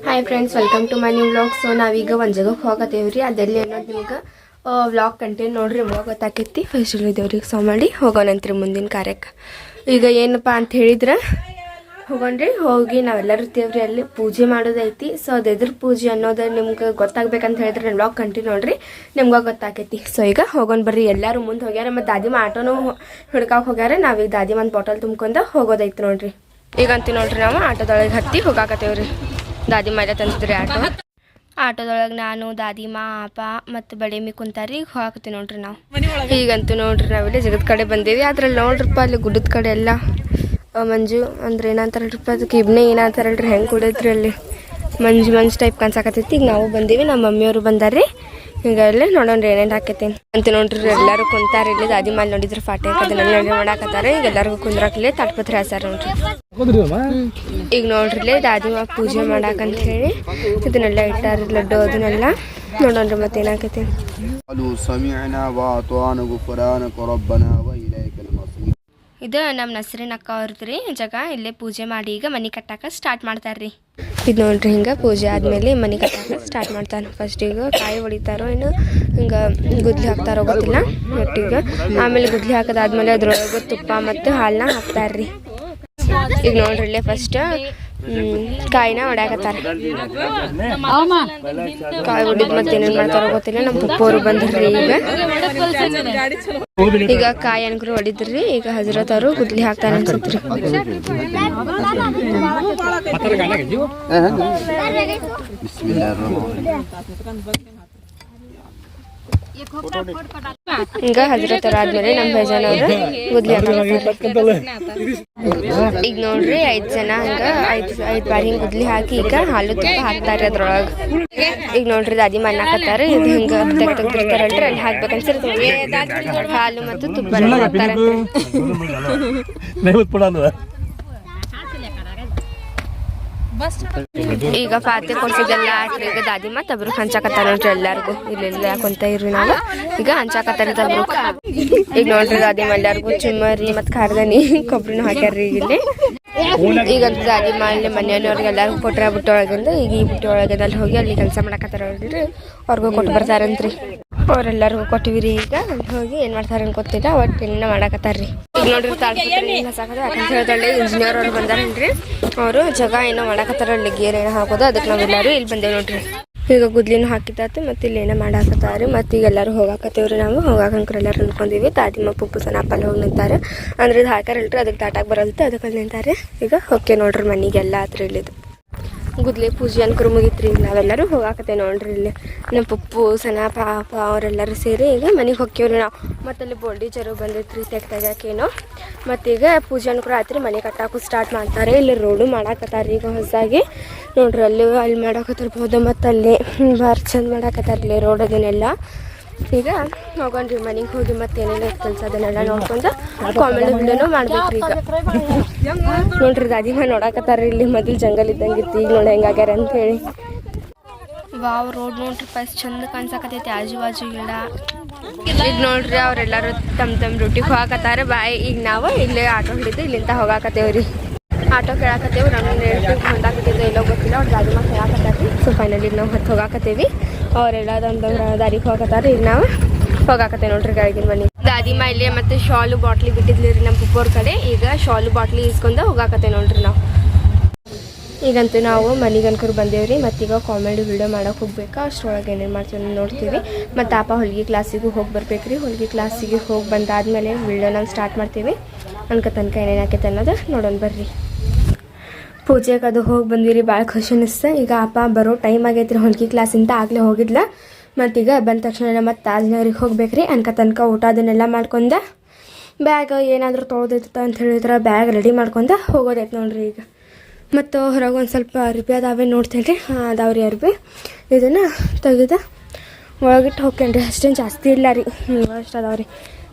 Hi friends welcome to my new vlog so ನಾವೀಗ ಒಂದು ಜಾಗಕ್ಕೆ ಹೋಗತ್ತೇವ್ರಿ. ಅದೆಲ್ಲಿ ಅನ್ನೋದು ನಿಮ್ಗೆ ವ್ಲಾಗ್ ಕಂಟೆಂಟ್ ನೋಡ್ರಿ ವ್ಲಾಗ್ ಗೊತ್ತಾಕೈತಿ. ಫಸ್ಟ್ ದೇವ್ರಿಗೆ ಸೊ ಮಾಡಿ ಹೋಗೋಣಂತ್ರಿ ಮುಂದಿನ ಕಾರ್ಯಕ್ಕೆ. ಈಗ ಏನಪ್ಪ ಅಂತ ಹೇಳಿದ್ರೆ, ಹೋಗೋಣ್ರಿ. ಹೋಗಿ ನಾವೆಲ್ಲರೂ ಇರ್ತೇವ್ರಿ ಅಲ್ಲಿ. ಪೂಜೆ ಮಾಡೋದೈತಿ. ಸೊ ಅದು ಎದ್ರ ಪೂಜೆ ಅನ್ನೋದು ನಿಮ್ಗೆ ಗೊತ್ತಾಗ್ಬೇಕಂತ ಹೇಳಿದ್ರೆ ನನ್ನ ವ್ಲಾಗ್ ಕಂಟಿನ್ಯೂ ನೋಡ್ರಿ, ನಿಮ್ಗೆ ಗೊತ್ತಾಕೈತಿ. ಸೊ ಈಗ ಹೋಗೋಣ ಬರ್ರಿ. ಎಲ್ಲರೂ ಮುಂದೆ ಹೋಗ್ಯಾರ. ಮತ್ತು ದಾದಿಮ ಆಟೋನು ಹಿಡ್ಕಾಕ್ ಹೋಗ್ಯಾರ. ನಾವೀಗ ದಾದಿಮ ಒಂದು ಬಾಟಲ್ ತುಂಬ್ಕೊಂಡು ಹೋಗೋದೈತಿ ನೋಡ್ರಿ. ಈಗಂತೀವಿ ನೋಡ್ರಿ ನಾವು ಆಟೋದೊಳಗೆ ಹತ್ತಿ ಹೋಗಾಕತ್ತೇವ್ರಿ. ದಾದಿ ಮೇಲೆ ತಂದಿದ್ರಿ ಆಟೋ? ಆಟೋದೊಳಗೆ ನಾನು ದಾದಿ ಮಾ ಅಪ್ಪ ಮತ್ತು ಬಡೇಮಿ ಕುಂತಾರಿ. ಈಗ ಹೋಗಾಕತ್ತೀವಿ ನೋಡ್ರಿ ನಾವು. ಈಗಂತೂ ನೋಡ್ರಿ ನಾವಿಲ್ಲಿ ಜಗದ ಕಡೆ ಬಂದೀವಿ. ಅದ್ರಲ್ಲಿ ನೋಡ್ರಪ್ಪ ಅಲ್ಲಿ ಗುಡ್ಡದ ಕಡೆ ಎಲ್ಲ. ಮಂಜು ಅಂದ್ರೆ ಏನಂತಾರಲ್ರಿಪ್ಪ ಅದಕ್ಕೆ ಇಬ್ನೇ ಏನಂತಾರಲ್ರಿ ಹೆಂಗೆ ಕುಡಿದ್ರಿ ಅಲ್ಲಿ? ಮಂಜು ಮಂಜು ಟೈಪ್ ಕಾಣಿಸಾಕತ್ತೈತಿ. ಈಗ ನಾವು ಬಂದೀವಿ ನಮ್ಮ ಮಮ್ಮಿಯವರು ಬಂದಾರ್ರಿ. ಈಗ ಅಲ್ಲಿ ನೋಡೋಣ್ರಿ ಏನೇನು ಹಾಕೈತಿ ಅಂತ ನೋಡ್ರಿ ಎಲ್ಲರೂ ಕುಂತಾರ ಇಲ್ಲಿ ದಾದಿ ಮಾಲ್ ನೋಡಿದ್ರ ಫಾಟೆ ಅದನ್ನೆಲ್ಲ ಅಡುಗೆ ಮಾಡಾಕತ್ತಾರ ಈಗ ಎಲ್ಲರಿಗೂ ಕುಂದ್ರಾಕ್ಲಿ ತಾಟ್ಪತ್ರಿ ಹಾಸಾರ ನೋಡ್ರಿ. ಈಗ ದಾದಿ ಮಾ ಪೂಜೆ ಮಾಡಾಕಂತ ಹೇಳಿ ಇದನ್ನೆಲ್ಲ ಇಟ್ಟಾರ ಲಡ್ಡು ಅದನ್ನೆಲ್ಲ ನೋಡೋಣ್ರಿ ಮತ್ತೆ ಏನಾಕೈತಿ ಇದು ನಮ್ಮ ನಸ್ರಿನ ಅಕ್ಕ ರೀ ಜಾಗ. ಇಲ್ಲೇ ಪೂಜೆ ಮಾಡಿ ಈಗ ಮನೆ ಕಟ್ಟಾಕ ಸ್ಟಾರ್ಟ್ ಮಾಡ್ತಾರ್ರಿ. ಇದು ನೋಡ್ರಿ ಹಿಂಗೆ ಪೂಜೆ ಆದಮೇಲೆ ಮನೆ ಕಟ್ಟಾಕ ಸ್ಟಾರ್ಟ್ ಮಾಡ್ತಾರೆ. ಫಸ್ಟ್ ಈಗ ಕಾಯಿ ಹೊಡಿತಾರೋ ಏನು ಹಿಂಗೆ ಗುದ್ಲಿ ಹಾಕ್ತಾರೋ ಗೊತ್ತಿಲ್ಲ ಒಟ್ಟಿಗೆ ಆಮೇಲೆ ಗುದ್ಲಿ ಹಾಕೋದಾದ್ಮೇಲೆ ಅದ್ರೊಳಗೆ ತುಪ್ಪ ಮತ್ತು ಹಾಲನ್ನ ಹಾಕ್ತಾರ್ರಿ. ಈಗ ನೋಡ್ರಿ ಇಲ್ಲೇ ಫಸ್ಟ್ ಕಾಯಿನ ಹೊಡ್ಯಾಕತ್ತಾರ ಕಾಯಿ ಹೊಡಿದ್ ಮತ್ತೆ ಏನೇನ್ ಮಾಡ್ತಾರ ಗೊತ್ತಿಲ್ಲ ನಮ್ ಪಪ್ಪವ್ರು ಬಂದ್ರಿ ಈಗ. ಈಗ ಕಾಯಿ ಅನ್ಕರು ಹೊಡಿದ್ರಿ ಈಗ ಹಜರತ್ ಅವರು ಗುದ್ಲಿ ಹಾಕ್ತಾರ ಅನ್ಸತ್ರಿ. ಬಿಸ್ಮಿಲ್ಲಾಹ್ ಈಗ ಹಜರತ್ ಆದ್ಮೇಲೆ ನಮ್ಮ ಬೇಜಾನ ಹಾಕ್ತಾರ ಈಗ ನೋಡ್ರಿ ಐದ್ ಜನ ಹಂಗ ಐದ್ ಐದ್ ಬಾರಿ ಹಿಂಗ್ ಗುದ್ಲಿ ಹಾಕಿ ಈಗ ಹಾಲು ತುಪ್ಪ ಹಾಕ್ತಾರ ಅದ್ರೊಳಗ. ಈಗ ನೋಡ್ರಿ ದಾದಿ ಮಣ್ಣಾಕತ್ತಾರ ಇದು ಹಿಂಗ ತೆಗ್ ತೆಗ್ದಿರ್ತಾರಲ್ರಿ ಅಲ್ಲಿ ಹಾಕ್ಬೇಕನ್ಸಿರ್ತದೆ ಹಾಲು ಮತ್ತು ತುಪ್ಪ ಹಾಕ್ತಾರಂತ್ರಿ. ಈಗ ಪಾತ್ರೆ ಕೊಡ್ಸಿದ್ದೆಲ್ಲ ಈಗ ಮತ್ತೆ ಅವ್ರು ಹಂಚಾಕತ್ತಾರ ನೋಡ್ರಿ ಎಲ್ಲಾರ್ಗು. ಇಲ್ಲೆಲ್ಲ ಕುಂತ ಇರ್ರಿ ನಾವು. ಈಗ ಹಂಚಾಕತ್ತಾರ ತಬ್ರು ಈಗ ನೋಡ್ರಿ ದಾದಿ ಎಲ್ಲಾರ್ಗು ಚುಮ್ಮರಿ ಮತ್ ಖಾರದನಿ ಕೊಬ್ಬರಿನೂ ಹಾಕ್ಯಾರ್ರಿ ಇಲ್ಲಿ. ಈಗ ದಾದಿ ಅಲ್ಲಿ ಮನೆಯವ್ರಿಗೆ ಎಲ್ಲಾರ್ಗು ಕೊಟ್ರ ಬುಟ್ಟಿ ಈಗ ಈ ಬುಟ್ಟಿ ಹೋಗಿ ಅಲ್ಲಿ ಕೆಲಸ ಮಾಡಕತ್ತಾರ ನೋಡ್ರಿ ಅವ್ರಿಗೂ ಕೊಟ್ಟು ಬರ್ತಾರಂತ್ರಿ. ಅವ್ರೆಲ್ಲರಿಗೂ ಕೊಟ್ಟಿವಿ ಈಗ. ಅಲ್ಲಿ ಹೋಗಿ ಏನ್ ಮಾಡ್ತಾರ ಗೊತ್ತಿಲ್ಲ ಒಟ್ಟು ಇನ್ನ ಮಾಡಾಕತ್ತಾರ್ರಿ. ಈಗ ನೋಡ್ರಿ ಹೇಳ್ತಾಳೆ ಇಂಜಿನಿಯರ್ ಅವ್ರು ಬಂದಾರೇನ್ರಿ? ಅವರು ಜಗ ಏನೋ ಮಾಡಕತ್ತಾರ, ಅಲ್ಲಿ ಗೇರ್ ಏನೋ ಹಾಕೋದು, ಅದಕ್ಕೆ ನಾವೆಲ್ಲರೂ ಇಲ್ಲಿ ಬಂದೇವ್ ನೋಡ್ರಿ. ಈಗ ಗುದ್ಲಿನೂ ಹಾಕಿದ್ದಾತು, ಮತ್ತೆ ಇಲ್ಲಿ ಏನೋ ಮಾಡಾಕತ್ತಾರ ಮತ್ತೆ ಈಗ ಎಲ್ಲರೂ ಹೋಗಾಕತ್ತೇವ್ರಿ ನಾವು. ಹೋಗಾಕಂಕ್ರ ಎಲ್ಲರೂ ಅನ್ಕೊಂಡಿವಿ ತಾತಿಮ್ಮ ಪುಪ್ಪು ಸನಪ್ಪಲ್ಲಿ ಹೋಗಿ ನಿಂತಾರೆ. ಅಂದ್ರೆ ಇದು ಹಾಕಾರಲ್ರಿ ಅದಕ್ಕೆ ತಾಟಾಕ್ ಬರಲ್ತು, ಅದಕ್ಕೆ ಅಲ್ಲಿ ನಿಂತಾರೆ. ಈಗ ಓಕೆ ನೋಡ್ರಿ ಮನೆಗೆಲ್ಲ ಹತ್ರ ಇಲ್ಲಿದು. ಗುದ್ಲಿ ಪೂಜೆ ಅನ್ಕೊಂಡು ಮುಗಿತ್ರಿ. ನಾವೆಲ್ಲರೂ ಹೋಗಾಕತ್ತೆ ನೋಡ್ರಿ ಇಲ್ಲಿ. ನಮ್ಮ ಪಪ್ಪು, ಸನ, ಪಾಪ ಅವರೆಲ್ಲರೂ ಸೇರಿ ಈಗ ಮನೆಗೆ ಹೋಗ್ಯವ್ರಿ ನಾವು. ಮತ್ತೆ ಅಲ್ಲಿ ಬೋಲ್ಡಿ ಜರು ಬಂದೈತ್ರಿ ತೆಗ್ ತೆಗ್ಯಾಕೇನೋ ಮತ್ತೀಗ ಪೂಜೆ ಆಯ್ತು ರೀ ಮನೆ ಕಟ್ಟಾಕು ಸ್ಟಾರ್ಟ್ ಮಾಡ್ತಾರೆ. ಇಲ್ಲಿ ರೋಡು ಮಾಡಾಕತ್ತಾರೆ ಈಗ ಹೊಸದಾಗಿ. ನೋಡ್ರಿ ಅಲ್ಲಿ ಅಲ್ಲಿ ಮಾಡಾಕತ್ತಿರ್ಬೋದು ಮತ್ತು ಅಲ್ಲಿ ಭಾರಿ ಚಂದ ಮಾಡಾಕತ್ತಾರ ಇಲ್ಲಿ ರೋಡ್ ಅದನ್ನೆಲ್ಲ. ಈಗ ಹೋಗೋಣ್ರಿ ಮನೆಗೆ ಹೋಗಿ ಮತ್ತೆ ಏನೇನು ಕೆಲಸ ಅದನ್ನೆಲ್ಲ ನೋಡ್ಕೊಂಡು ಕಾಮಿಡಿ ವಿಡಿಯೋನು ಮಾಡ್ಬೇಕ್ರಿ ಈಗ. ನೋಡ್ರಿ ದಾದಿಮ ನೋಡಾಕತ್ತಾರ ಇಲ್ಲಿ ಮೊದಲು ಜಂಗಲ್ ಇದ್ದಂಗಿತ್ತು ಈಗ ನೋಡಿ ಹೆಂಗಾಗ್ಯಾರ ಅಂತ ಹೇಳಿ. ವಾವ್ ರೋಡ್ ನೋಡ್ರಿ ಫಸ್ಟ್ ಚಂದ ಕಾಣ್ಸಕತೈತಿ ಆಜು ಬಾಜು ಗಿಡ. ಈಗ ನೋಡ್ರಿ ಅವ್ರೆಲ್ಲರೂ ತಮ್ಮ ತಮ್ಮ ಡ್ಯೂಟಿಗೆ ಹೋಗಾಕತ್ತಾರ ಬಾಯ್ ಈಗ ನಾವು ಇಲ್ಲೇ ಆಟೋ ಹಿಡಿದು ಇಲ್ಲಿಂದ ಹೋಗಾಕತ್ತೇವ್ರಿ. ಆಟೋ ಕೇಳಾಕತ್ತೇವ್ ನಮ್ಮ ಹೊಂದಾಕತ್ತಿದ್ದೆ ಎಲ್ಲೋ ಗೊತ್ತಿಲ್ಲ ಅವ್ರು ದಾದಿಮ ಕೇಳಾಕತ್ತಾರ ಸೊ ಫೈನಲಿ ನಾವು ಹತ್ತು ಹೋಗಾಕತ್ತೇವಿ. ಅವರೆಲ್ಲ ಅದೊಂದು ದಾರಿಗೆ ಹೋಗತ್ತಾರ ಈಗ ನಾವು ಹೋಗಾಕತ್ತೇವೆ ನೋಡ್ರಿ ಗಾಡಿಗಿನ ಮನೆ. ದಾದಿ ಇಲ್ಲೇ ಮತ್ತೆ ಶಾಲು ಬಾಟ್ಲಿ ಬಿಟ್ಟಿದ್ಲಿ ರೀ ನಮ್ಮ ಪುಪ್ಪೋರ್ ಕಡೆ. ಈಗ ಶಾಲು ಬಾಟ್ಲಿ ಇಸ್ಕೊಂಡ ಹೋಗಾಕತ್ತೆ ನೋಡ್ರಿ ನಾವು ಈಗಂತೂ ನಾವು ಮನೆಗೆ ಅನ್ಕರು ಬಂದೇವ್ರಿ ಮತ್ತೀಗ ಕಾಮಿಡಿ ವಿಡಿಯೋ ಮಾಡಕ್ಕೆ ಹೋಗ್ಬೇಕು ಅಷ್ಟರೊಳಗೆ ಏನೇನು ಮಾಡ್ತೀವಿ ನೋಡ್ತೀವಿ ಮತ್ತು ಆಪ ಹೊಲಿಗೆ ಕ್ಲಾಸಿಗೂ ಹೋಗಿ ಬರ್ಬೇಕ್ರಿ ಹೊಲಿಗೆ ಕ್ಲಾಸಿಗೆ ಹೋಗಿ ಬಂದಾದ್ಮೇಲೆ ವಿಡಿಯೋ ನಾವು ಸ್ಟಾರ್ಟ್ ಮಾಡ್ತೀವಿ. ಅನ್ಕ ತನಕ ಏನೇನು ಆಕೈತೆ ಅನ್ನೋದು ನೋಡೋಣ ಬರ್ರಿ. ಪೂಜೆಗೆ ಅದು ಹೋಗಿ ಬಂದಿರಿ ಭಾಳ ಖುಷಿ ಅನಿಸ್ತು. ಈಗ ಅಪ್ಪ ಬರೋ ಟೈಮ್ ಆಗೈತ್ರಿ, ಹೊಲ್ಗೆ ಕ್ಲಾಸಿಂದ ಆಗಲೇ ಹೋಗಿದ್ಲ. ಮತ್ತೀಗ ಬಂದ ತಕ್ಷಣ ಮತ್ತೆ ತಾಜ್ನಗರಿಗೆ ಹೋಗ್ಬೇಕ್ರಿ, ಅನ್ಕ ತನಕ ಊಟ ಅದನ್ನೆಲ್ಲ ಮಾಡ್ಕೊಂಡ ಬ್ಯಾಗ್ ಏನಾದರೂ ತೊಳೆದೈತ ಅಂತ ಹೇಳಿದ್ರೆ ಬ್ಯಾಗ್ ರೆಡಿ ಮಾಡ್ಕೊಂಡು ಹೋಗೋದೈತೆ ನೋಡ್ರಿ ಈಗ. ಮತ್ತು ಹೊರಗೆ ಒಂದು ಸ್ವಲ್ಪ ಅರ್ಬಿ ಅದಾವೆ ನೋಡ್ತೇನೆ ರೀ ಹಾಂ ಅದಾವ್ರಿ ಅರ್ಬಿ. ಇದನ್ನು ತೆಗೆದ ಒಳಗಿಟ್ಟು ಹೋಗ್ತೇನೆ ರೀ ಅಷ್ಟೇನು ಜಾಸ್ತಿ ಇಲ್ಲ ರೀ. ಅಷ್ಟು ಅದಾವೆ ರೀ.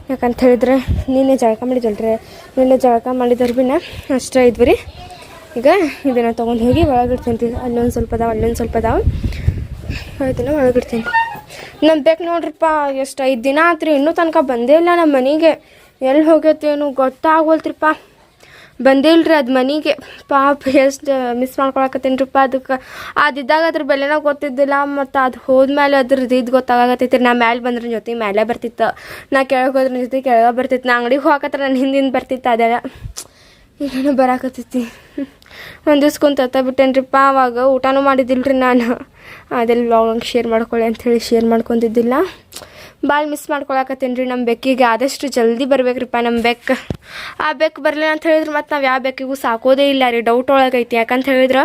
ಯಾಕಂತ ಹೇಳಿದ್ರೆ, ನಿನ್ನೆ ಜಳಕ ಮಾಡಿದಲ್ರಿ ನಿನ್ನೆ ಜಳಕ ಮಾಡಿದ ಅರ್ಬಿನ ಅಷ್ಟೇ ಇದ್ವಿ ರೀ. ಈಗ ಇದನ್ನು ತೊಗೊಂಡು ಹೋಗಿ ಒಳಗಿಡ್ತೀನಿ ಅಲ್ಲೊಂದು ಸ್ವಲ್ಪ ಅದಾವೆ, ಅಲ್ಲೊಂದು ಸ್ವಲ್ಪ ಅದಾವೆ. ಇದನ್ನು ಒಳಗಿಡ್ತೀನಿ. ನಮ್ಮ ಬೇಕು ನೋಡ್ರಿಪ್ಪ, ಎಷ್ಟು ಐದು ದಿನ ಆತ್ರಿ, ಇನ್ನೂ ತನಕ ಬಂದೇ ಇಲ್ಲ ನಮ್ಮ ಮನೆಗೆ. ಎಲ್ಲಿ ಹೋಗೈತೇನು ಗೊತ್ತಾಗೋಲ್ತ್ರಿಪ್ಪ. ಇಲ್ರಿ ಅದು ಮನೆಗೆ. ಪಾಪ ಎಷ್ಟು ಮಿಸ್ ಮಾಡ್ಕೊಳಕತ್ತೀನಿರಪ್ಪ ಅದಕ್ಕೆ ಅದಿದ್ದಾಗ ಅದ್ರ ಬೆಲೆನ ಗೊತ್ತಿದ್ದಿಲ್ಲ, ಮತ್ತು ಅದು ಹೋದ್ಮೇಲೆ ಅದ್ರದ್ದು ಇದು ಗೊತ್ತಾಗತ್ತೈತಿ ನಾ ಮ್ಯಾಲೆ ಬಂದ್ರ ಜೊತೆ ಮ್ಯಾಲೆ ಬರ್ತಿತ್ತು. ನಾ ಕೆಳಗೆ ಹೋದ್ರ ಜೊತೆ ಕೆಳಗೆ ಬರ್ತಿತ್ತು. ನಾ ಅಂಗಡಿಗೆ ಹೋಗಕತ್ರ ನಾನು ಹಿಂದಿಂದ ಬರ್ತಿತ್ತು ಅದೆಲ್ಲ. ಏನೇನೋ ಬರಾಕತ್ತೈತಿ. ಒಂದು ದಿವ್ಸ ಕುಂತ ಬಿಟ್ಟೇನ್ರಿಪ್ಪ ಅವಾಗ ಊಟನೂ ರೀ ನಾನು. ಅದೆಲ್ಲ ವ್ಲಾಗ್ ಶೇರ್ ಮಾಡ್ಕೊಳ್ಳಿ ಅಂಥೇಳಿ ಶೇರ್ ಮಾಡ್ಕೊಂಡಿದ್ದಿಲ್ಲ ಭಾಳ ಮಿಸ್ ಮಾಡ್ಕೊಳಕತ್ತೇನೆ ನಮ್ಮ ಬೆಕ್ಕಿಗೆ. ಆದಷ್ಟು ಜಲ್ದಿ ಬರ್ಬೇಕ್ರಿಪ್ಪ ನಮ್ಮ ಬೆಕ್ಕ ಆ ಬೆಕ್ಕು ಬರಲಿಲ್ಲ ಅಂತ ಹೇಳಿದ್ರೆ ಮತ್ತು ನಾವು ಯಾವ ಬೆಕ್ಕಿಗೂ ಸಾಕೋದೇ ಇಲ್ಲ ರೀ ಡೌಟ್ ಒಳಗೈತಿ. ಯಾಕಂತ ಹೇಳಿದ್ರೆ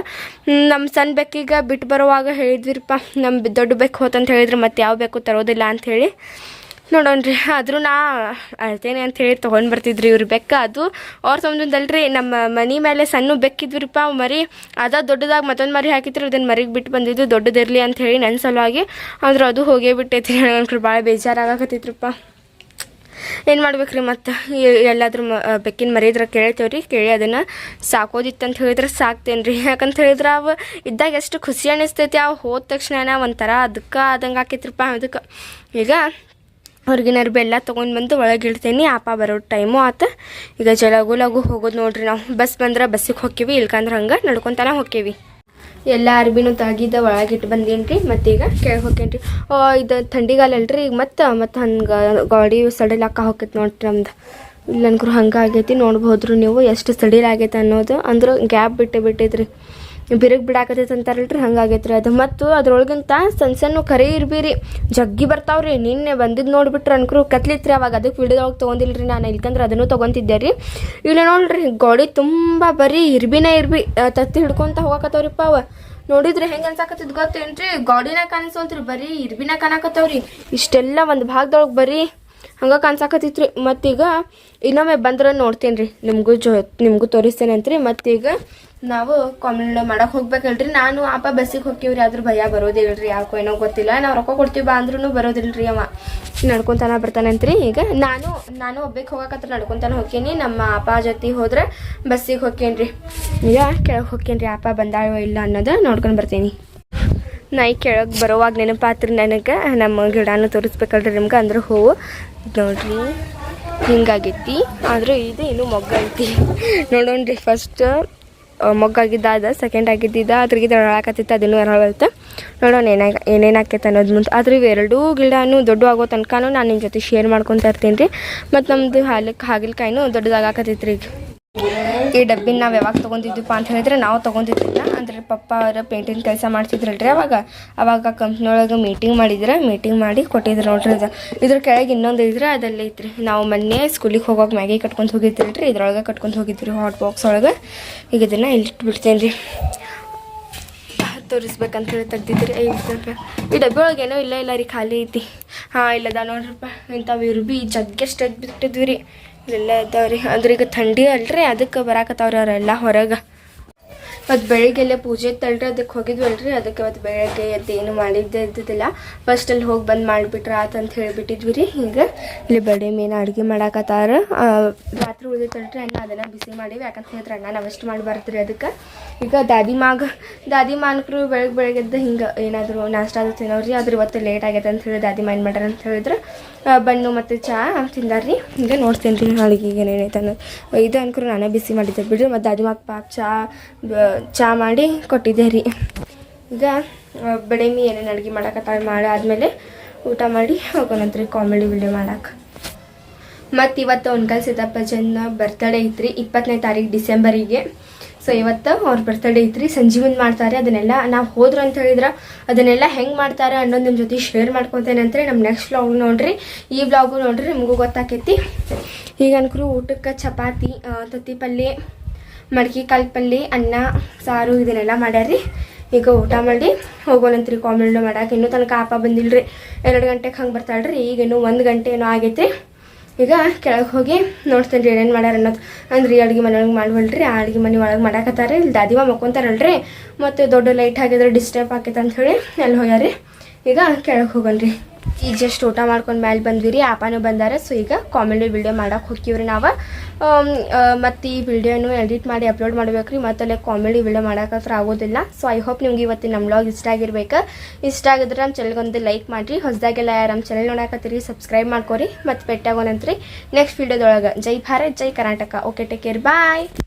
ನಮ್ಮ ಸಣ್ಣ ಬೆಕ್ಕಿಗೆ ಬಿಟ್ಟು ಬರುವಾಗ ಹೇಳಿದ್ವಿರಪ್ಪ ನಮ್ಮ ದೊಡ್ಡ ಬೆಕ್ಕು ಹೋತಂತ ಹೇಳಿದ್ರೆ ಮತ್ತೆ ಯಾವ ಬೆಕ್ಕು ತರೋದಿಲ್ಲ ಅಂಥೇಳಿ ನೋಡೋಣ್ರಿ, ಆದರೂ ನಾ ಅಳ್ತೇನೆ ಅಂತ ಹೇಳಿ ತೊಗೊಂಡು ಬರ್ತಿದ್ರಿ ಇವ್ರ ಬೆಕ್ಕ. ಅದು ಅವ್ರ ಸಂಬಂಧದಲ್ರಿ ನಮ್ಮ ಮನೆ ಮೇಲೆ ಸಣ್ಣ ಬೆಕ್ಕಿದ್ವಿರಪ್ಪ ಮರಿ ಅದ ದೊಡ್ಡದಾಗಿ ಮತ್ತೊಂದು ಮರಿ ಹಾಕಿದ್ರು ಅದನ್ನು ಮರಿಗೆ ಬಿಟ್ಟು ಬಂದಿದ್ದು ದೊಡ್ಡದಿರಲಿ ಅಂತ ಹೇಳಿ ನನ್ನ ಸಲುವಾಗಿ. ಆದ್ರೆ ಅದು ಹೋಗೇ ಬಿಟ್ಟೈತಿ ನನಗೆ ಭಾಳ ಬೇಜಾರಾಗಕತ್ತೈತ್ರಪ್ಪ ಏನು ಮಾಡ್ಬೇಕ್ರಿ ಮತ್ತು? ಎಲ್ಲಾದ್ರೂ ಮ ಬೆಕ್ಕಿನ ಮರಿದ್ರೆ ಕೇಳ್ತೇವೆ ರೀ ಕೇಳಿ ಅದನ್ನು ಸಾಕೋದಿತ್ತು ಅಂತ ಹೇಳಿದ್ರೆ ಸಾಕ್ತೇನೆ ರೀ ಯಾಕಂತ ಹೇಳಿದ್ರೆ ಅವು ಇದ್ದಾಗ ಎಷ್ಟು ಖುಷಿ ಅನಿಸ್ತೈತಿ, ಅವು ಹೋದ ತಕ್ಷಣ ಒಂಥರ ಅದಕ್ಕೆ ಆದಂಗೆ ಆಕೈತ್ರಪ್ಪ, ಅದಕ್ಕೆ. ಈಗ ಹೊರಗಿನವ್ರು ಬೆಲ್ಲ ತೊಗೊಂಡು ಬಂದು ಒಳಗೆ ಇಡ್ತೀನಿ. ಆಪ ಬರೋ ಟೈಮು ಆತ. ಈಗ ಜಲಗು ಲಗು ಹೋಗೋದು ನೋಡ್ರಿ ನಾವು. ಬಸ್ ಬಂದ್ರೆ ಬಸ್ಸಿಗೆ ಹೋಕ್ಕೀವಿ, ಇಲ್ಕಂದ್ರೆ ಹಂಗೆ ನಡ್ಕೊತಾನೆ ಹೋಕ್ಕೀವಿ. ಎಲ್ಲ ಅರ್ಬಿನೂ ತೆಗಿದ ಒಳಗಿಟ್ಟು ಬಂದೀನಿ ರೀ ಮತ್ತೀಗ ಕೇಳಿ ಹೋಕ್ಕೇನಿ ರೀ ಇದು ಥಂಡಿಗಾಲ ಅಲ್ರಿ ಈಗ ಮತ್ತೆ ಮತ್ತೆ ಹಂಗೆ ಗಾಡಿ ಸಡಲ್ ಹಾಕ ಹೋಕೈತಿ ನೋಡ್ರಿ ನಮ್ದು. ಇಲ್ಲ ಅನ್ಕರು ಹಂಗೆ ಆಗೈತಿ. ನೋಡ್ಬೋದ್ರಿ ನೀವು. ಎಷ್ಟು ಸಡಿಲ್ ಆಗೈತೆ ಅನ್ನೋದು. ಅಂದ್ರೆ ಗ್ಯಾಪ್ ಬಿಟ್ಟೆ ಬಿಟ್ಟೈತ್ರಿ ಬಿರುಕು ಬಿಡಾಕತೈತೆ ಅಂತಾರಲ್ರಿ, ಹಂಗಾಗೈತ್ರಿ ಅದು. ಮತ್ತು ಅದ್ರೊಳಗಿಂತ ಸಣ್ಣ ಸಣ್ಣ ಕರೆ ಇರ್ಬೀರಿ. ಜಗ್ಗಿ ಬರ್ತಾವ್ರಿ. ನಿನ್ನೆ ಬಂದಿದ್ದು ನೋಡ್ಬಿಟ್ರೆ ಅನ್ಕರು ಕತ್ಲಿತ್ರಿ ಅವಾಗ. ಅದಕ್ಕೆ ವಿಡಿಯೋದೊಳಗೆ ತೊಗೊಂಡಿಲ್ರಿ ನಾನು. ಇಲ್ಕಂದ್ರೆ ಅದನ್ನು ತೊಗೊಂತಿದ್ದೆ ರೀ. ಇಲ್ಲ ನೋಡ್ರಿ, ಗೋಡಿ ತುಂಬ ಬರೀ ಇರ್ಬಿನೇ ಇರ್ಬಿ ತತ್ತಿ ಹಿಡ್ಕೊಂತ ಹೋಗಕತ್ತವ್ರಿಪ್ಪ ಅವ. ನೋಡಿದ್ರೆ ಹೆಂಗೆ ಅನ್ಸಾಕತ್ತಿದ್ ಗೊತ್ತೇನ್ರಿ? ಗಾಡಿನ ಕಾಣಿಸೋಲ್ತ್ರಿ ಬರೀ ಇರ್ಬಿನ ಕಾಣಕತ್ತವ್ರಿ. ಇಷ್ಟೆಲ್ಲ ಒಂದು ಭಾಗದೊಳಗೆ ಬರೀ ಹಂಗೆ ಕಾಣ್ಸಾಕತ್ತಿತ್ರಿ. ಮತ್ತೀಗ ಇನ್ನೊಮ್ಮೆ ಬಂದ್ರೆ ನೋಡ್ತೀನಿ ರೀ ನಿಮಗೂ ಜೊ, ನಿಮಗೂ ತೋರಿಸ್ತೇನೆ ರೀ ಮತ್ತೀಗ ನಾವು ಕಾಮೆಂಟ್ ಮಾಡಕ್ಕೆ ಹೋಗ್ಬೇಕಲ್ರಿ. ನಾನು ಆಪ ಬಸ್ಸಿಗೆ ಹೋಗ್ತೀವ್ರಿ. ಅದ್ರ ಭಯ ಬರೋದಿಲ್ರಿ. ಯಾಕೋ ಏನೋ ಗೊತ್ತಿಲ್ಲ. ನಾವು ರೊಕ್ಕ ಕೊಡ್ತೀವಿ ಬಾ ಅಂದ್ರೂ ಬರೋದಿಲ್ರಿ ಅವ. ನಡ್ಕೊತಾನ ಬರ್ತಾನಂತ್ರಿ. ಈಗ ನಾನು ನಾನು ಒಬ್ಬಕ್ಕೆ ಹೋಗಕತ್ರ ನಡ್ಕೊತಾನೆ ಹೋಗ್ತೀನಿ ನಮ್ಮ ಅಪ್ಪ ಜೊತೆ ಹೋದ್ರೆ ಬಸ್ಸಿಗೆ ಹೋಗ್ತೀನಿ ರೀ ಈಗ ಕೆಳಗೆ ಹೋಗ್ತೀನಿ ರೀ ಅಪ್ಪ ಬಂದಾಳೋ ಇಲ್ಲ ಅನ್ನೋದು ನೋಡ್ಕೊಂಡು ಬರ್ತೀನಿ. ನಾಯಿ ಕೆಳಗೆ ಬರೋವಾಗ ನೆನಪಾತ್ರಿ ನನಗೆ. ನಮ್ಮ ಗಿಡನೂ ತೋರಿಸ್ಬೇಕಲ್ರಿ ನಿಮ್ಗೆ, ಅಂದ್ರೆ ಹೂವು. ನೋಡ್ರಿ, ಹಿಂಗಾಗೈತಿ. ಆದ್ರೆ ಇದು ಇನ್ನೂ ಮೊಗ್ಗೈತಿ ನೋಡೋಣ್ರಿ ಫಸ್ಟ್ ಮೊಗ್ಗಾಗಿದ್ದ ಅದ ಸೆಕೆಂಡ್ ಆಗಿದ್ದಿದ್ದ ಅದ್ರಿಗೆ ಹಾಕತ್ತಿತ್ತು ಅದನ್ನು ಅರಳತ್ತ ನೋಡೋಣ ಏನಾಗ ಏನೇನು ಆಕೈತೆ ಅನ್ನೋದು ಮುಂದೆ. ಆದ್ರೆ ಇವೆರಡೂ ಗಿಡನೂ ದೊಡ್ಡ ಆಗೋ ತನಕನೂ ನಾನು ನಿಮ್ಮ ಜೊತೆ ಶೇರ್ ಮಾಡ್ಕೊತಾ ಇರ್ತೀನಿ ರೀ. ಮತ್ತು ನಮ್ಮದು ಹಾಲಕ್ಕೆ ಹಾಗಲಕಾಯಿನೂ ದೊಡ್ಡದಾಗಾಕತ್ತೈತ್ರಿ ಈಗ. ಈ ಡಬ್ಬಿನ ನಾವು ಯಾವಾಗ ತೊಗೊಂಡಿದ್ವಿಪ್ಪ ಅಂತ ಹೇಳಿದ್ರೆ ನಾವು ತೊಗೊಂಡಿದ್ದಿಲ್ಲ. ಅಂದರೆ ಪಪ್ಪ ಅವರ ಪೇಂಟಿಂಗ್ ಕೆಲಸ ಮಾಡ್ತಿದ್ರಲ್ರಿ ಅವಾಗ. ಅವಾಗ ಕಂಪ್ನಿಯೊಳಗೆ ಮೀಟಿಂಗ್ ಮಾಡಿದ್ರೆ ಮೀಟಿಂಗ್ ಮಾಡಿ ಕೊಟ್ಟಿದ್ರು ನೋಡ್ರಿ ಅದು. ಇದ್ರ ಕೆಳಗೆ ಇನ್ನೊಂದು ಇದ್ರೆ ಅದಲ್ಲೇ ಐತ್ರಿ. ನಾವು ಮೊನ್ನೆ ಸ್ಕೂಲಿಗೆ ಹೋಗೋಕ್ ಮ್ಯಾಗಿ ಕಟ್ಕೊಂಡು ಹೋಗಿದ್ದಿಲ್ರಿ. ಇದ್ರೊಳಗೆ ಕಟ್ಕೊಂಡು ಹೋಗಿದ್ರಿ ಹಾಟ್ ಬಾಕ್ಸ್ ಒಳಗೆ. ಈಗ ಇದನ್ನು ಇಲ್ಲಿ ಇಟ್ಬಿಡ್ತೇನೆ ರೀ ತೋರಿಸ್ಬೇಕಂತ ಹೇಳಿ ತೆಗ್ದಿದ್ರಿ. ಈ ಡಬ್ಬಿ ಏನೋ ಇಲ್ಲ ಇಲ್ಲ ರೀ, ಖಾಲಿ ಐತಿ. ಹಾಂ, ಇಲ್ಲದ ನೋಡ್ರಪ್ಪ. ಇಂಥವು ಇರ್ಬಿ ಜಗ್ಗೆಷ್ಟು ಬಿಟ್ಟಿದ್ವಿ ರೀ ಇಲ್ಲೆಲ್ಲ ರೀ ಅಂದ್ರೆ ಈಗ ಥಂಡಿ ಅಲ್ರಿ, ಅದಕ್ಕೆ ಬರಾಕತ್ತಾವ್ರಿ ಅವರೆಲ್ಲ ಹೊರಗೆ. ಮತ್ತು ಬೆಳಿಗ್ಗೆಲ್ಲ ಪೂಜೆ ತಳ್ರಿ ಅದಕ್ಕೆ ಹೋಗಿದ್ವಲ್ರಿ. ಅದಕ್ಕೆ ಇವತ್ತು ಬೆಳಗ್ಗೆ ಎದ್ದು ಏನು ಮಾಡಿದ್ದೆ ಇದ್ದಿದ್ದಿಲ್ಲ. ಫಸ್ಟ್ ಅಲ್ಲಿ ಹೋಗಿ ಬಂದು ಮಾಡಿಬಿಟ್ರೆ ಆತಂತ ಹೇಳಿಬಿಟ್ಟಿದ್ವಿ ರೀ ಹಿಂಗೆ ಇಲ್ಲಿ ಬಡೆ ಮೀನು ಅಡುಗೆ ಮಾಡಾಕತ್ತಾರ. ರಾತ್ರಿ ಉಳಿದಿತ್ತಲ್ರಿ ಅನ್ನ ಅದನ್ನು ಬಿಸಿ ಮಾಡೀವಿ. ಯಾಕಂತ ಹೇಳಿದ್ರೆ ಅನ್ನ ನಾವೆಷ್ಟು ಮಾಡಬಾರ್ದು ರೀ ಅದಕ್ಕೆ. ಈಗ ದಾದಿ ಮಾಗ, ದಾದಿ ಮಾನಕರು ಬೆಳಗ್ಗೆ ಬೆಳಗ್ಗೆ ಎದ್ದು ಹಿಂಗೆ ಏನಾದರೂ ನಾಷ್ಟ ಅದು ತಿನ್ನೋರಿ ಆದ್ರೆ ಇವತ್ತು ಲೇಟ್ ಆಗೈತೆ ಅಂತ ಹೇಳಿ ದಾದಿ ಮೈನ್ ಮಾಡ್ಯಾರ ಅಂತ ಹೇಳಿದ್ರೆ. ಬಣ್ಣು ಮತ್ತು ಚಹಾ ತಿಂದಾರ್ರಿ. ಈಗ ನೋಡ್ತೀನಿ ರೀ ನಾಳೆಗೆ ಈಗ ಏನೈತೆ ಅನ್ನೋದು. ಇದು ಅನ್ಕರು ನಾನೇ ಬಿಸಿ ಮಾಡಿದ್ದೆ. ಬಿಡ್ರಿ, ಮತ್ತು ಅದು ಮಾಕ್ ಪಾಪ ಚಹಾ ಚಹಾ ಮಾಡಿ ಕೊಟ್ಟಿದ್ದೆ ರೀ. ಈಗ ಬೆಳೆಮಿ ಏನೇನು ಅಡುಗೆ ಮಾಡಕತ್ತಾಳ ಮಾಡಿ ಆದಮೇಲೆ ಊಟ ಮಾಡಿ ಹೋಗೋಣಂತ್ರಿ ಕಾಮಿಡಿ ವಿಡಿಯೋ ಮಾಡಕ್ಕೆ ಮತ್ತು ಇವತ್ತು ಒಣಕಲ್ ಸಿದ್ದಪ್ಪ ಜನ ಬರ್ತಡೇ ಐತ್ರಿ. ಇಪ್ಪತ್ತನೇ ತಾರೀಕು ಡಿಸೆಂಬರಿಗೆ. ಸೊ ಇವತ್ತು ಅವ್ರ ಬರ್ತ್ಡೇ ಐತ್ರಿ. ಸಂಜೀವನ್ ಮಾಡ್ತಾರೆ. ಅದನ್ನೆಲ್ಲ ನಾವು ಹೋದ್ರು ಅಂತ ಹೇಳಿದ್ರೆ ಅದನ್ನೆಲ್ಲ ಹೆಂಗೆ ಮಾಡ್ತಾರೆ ಅನ್ನೋದು ನಿಮ್ಮ ಜೊತೆ ಶೇರ್ ಮಾಡ್ಕೊತೇನೆ ಅಂತ ನಮ್ಮ ನೆಕ್ಸ್ಟ್ ವ್ಲಾಗ್ ನೋಡ್ರಿ. ಈ ವ್ಲಾಗು ನೋಡ್ರಿ ನಿಮಗೂ ಗೊತ್ತಾಕೈತಿ. ಈಗ ಅನ್ಕರು ಊಟಕ್ಕೆ ಚಪಾತಿ ತತ್ತಿ ಪಲ್ಯ ಮಡ್ಕಿ ಕಾಲ್ ಪಲ್ಯ ಅನ್ನ, ಸಾರು ಇದನ್ನೆಲ್ಲ ಮಾಡ್ಯಾರ್ರಿ. ಈಗ ಊಟ ಮಾಡಿ ಹೋಗೋಣಂತ್ರಿ ಕಾಮೆಂಟ್ ಮಾಡಕ್ಕೆ ಇನ್ನೂ ತನಕ ಆಪ ಬಂದಿಲ್ರಿ. ಎರಡು ಗಂಟೆಗೆ ಹಂಗೆ ಬರ್ತಾಳ್ರಿ. ಈಗ ಇನ್ನೂ ಒಂದು ಗಂಟೆ ಏನೋ ಆಗೈತೆ ಈಗ ಕೆಳಗೆ ಹೋಗಿ ನೋಡ್ತೇನೆ ರೀ ಏನೇನು ಮಾಡ್ಯಾರ ಅನ್ನೋದು. ಅಂದ್ರೆ, ಅಡುಗೆ ಮನೆ ಒಳಗೆ ಮಾಡ್ಬಲ್ರಿ ಆ ಅಡುಗೆ ಮನೆ ಒಳಗೆ ಮಾಡಾಕತ್ತಾರೆ ಇಲ್ಲಿ ದಾದಿವ ಮಕ್ಕೊಂತಾರಲ್ರಿ. ಮತ್ತು ದೊಡ್ಡ ಲೈಟ್ ಹಾಕಿದ್ರೆ ಡಿಸ್ಟರ್ಬ್ ಆಕೈತೆ ಹೇಳಿ ಅಲ್ಲಿ ಹೋಗ್ಯಾರಿ ಈಗ ಕೆಳಗೆ ಹೋಗನ್ರಿ ಈಗ ಜಸ್ಟ್ ಊಟ ಮಾಡ್ಕೊಂಡು ಮೇಲೆ ಬಂದ್ವಿ ರೀ ಆಪಾನು ಬಂದಾರೆ. ಸೊ ಈಗ ಕಾಮಿಡಿ ವಿಡಿಯೋ ಮಾಡಕ್ಕೆ ಹೋಗ್ತೀವ್ರಿ ನಾವು. ಮತ್ತು ಈ ವಿಡಿಯೋನು ಎಡಿಟ್ ಮಾಡಿ ಅಪ್ಲೋಡ್ ಮಾಡ್ಬೇಕ್ರಿ. ಮತ್ತು ಅಲ್ಲೇ ಕಾಮಿಡಿ ವಿಡಿಯೋ ಮಾಡೋಕೆ ಆಗೋದಿಲ್ಲ. ಸೊ ಐ ಹೋಪ್ ನಿಮ್ಗೆ ಇವತ್ತಿನ ನಮ್ಮ ಬ್ಲಾಗ್ ಇಷ್ಟ ಆಗಿರ್ಬೇಕು. ಇಷ್ಟ ಆಗಿದ್ರೆ ನಮ್ಮ ಚಾನಲ್ಗೊಂದು ಲೈಕ್ ಮಾಡಿರಿ. ಹೊಸದಾಗೆಲ್ಲ ಯಾರು ನಮ್ಮ ಚಾನಲ್ ನೋಡಕತ್ತೀರಿ ಸಬ್ಸ್ಕ್ರೈಬ್ ಮಾಡ್ಕೊರಿ. ಮತ್ತು ಪೆಟ್ಟಾಗೋನಂತ್ರಿ ನೆಕ್ಸ್ಟ್ ವಿಡಿಯೋದೊಳಗೆ ಜೈ ಭಾರತ್, ಜೈ Karnataka. Okay take care bye